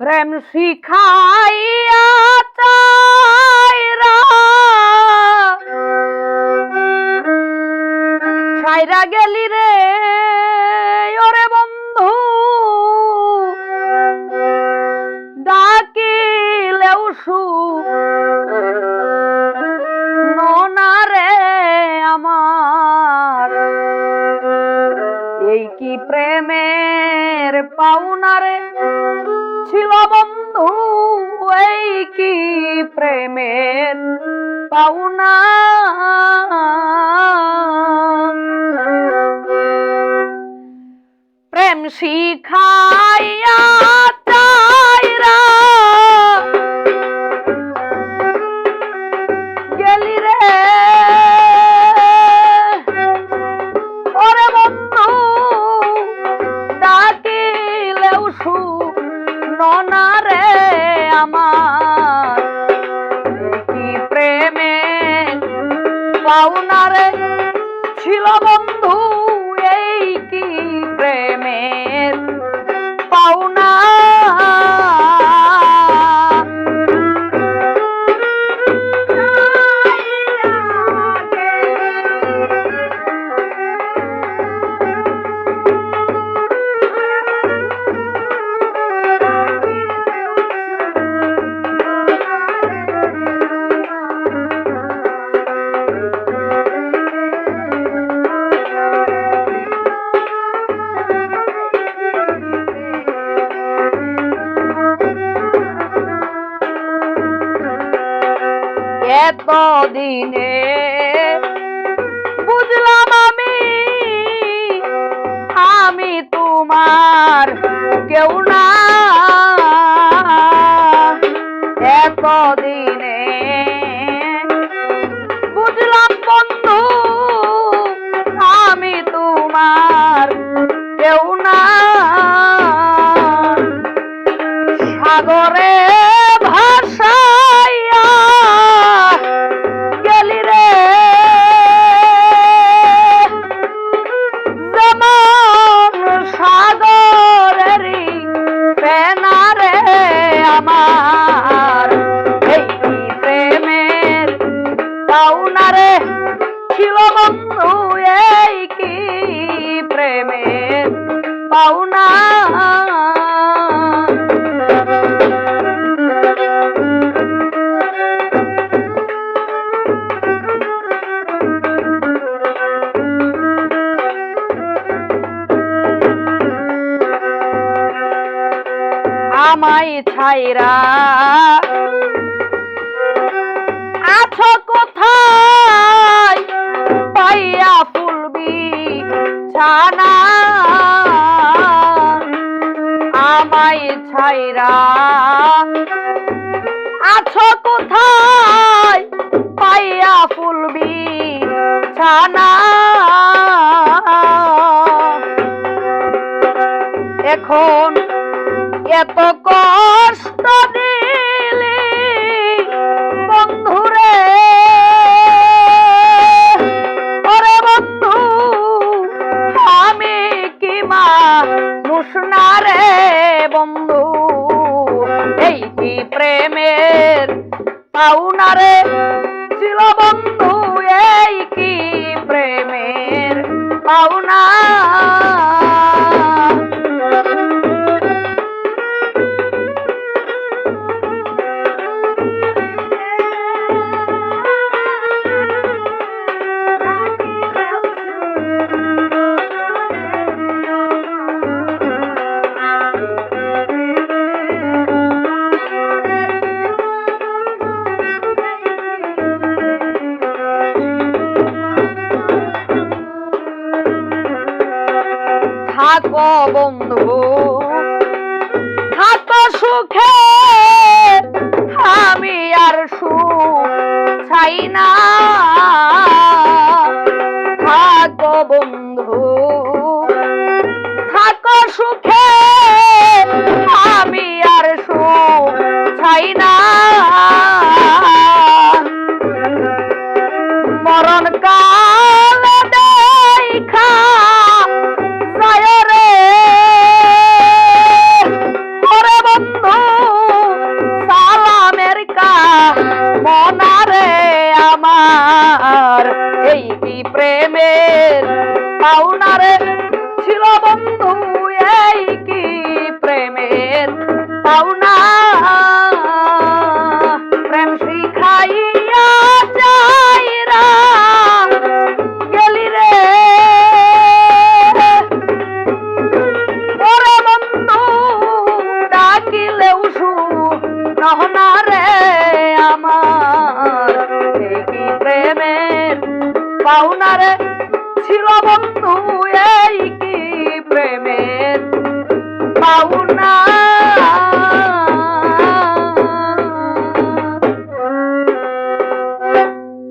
প্রেম শিখাইয়া ছাইরা গেলি রে ওরে বন্ধু। ডাকিলেও সু রে আমার। এই কি প্রেমের পাওনা। প্রেম শিখাইয়া পাওনা রে এত দিনে বুঝলাম আমি আমি তোমার কেউ না। এত দিনে বুঝলাম বন্ধু, আমি তোমার কেউ না। সাগরে পাওনা রে। ছিল বন্ধু এই কি প্রেমের পাওনা আমায় ছাইরা আছো আমায় আছো কোথায়? পাইয়া ফুলবি ছানা। এখন এত কষ্ট দিলি বন্ধুরে। ওরে বন্ধু, আমি কি মা রে? প্রেমের পাউনারে ছিল বন্ধু এই কি প্রেমের পাওনা? থাকো বন্ধু। থাকো সুখে আমি আর সুখ চাই না। এই কি প্রেমের পাওনারে ছিল বন্ধু, এই কি প্রেমের পাওনা। প্রেম শিখাইয়া যাইরা গেলি রে। ওরে বন্ধু, ডাকিলেও শু নহন পাউনারে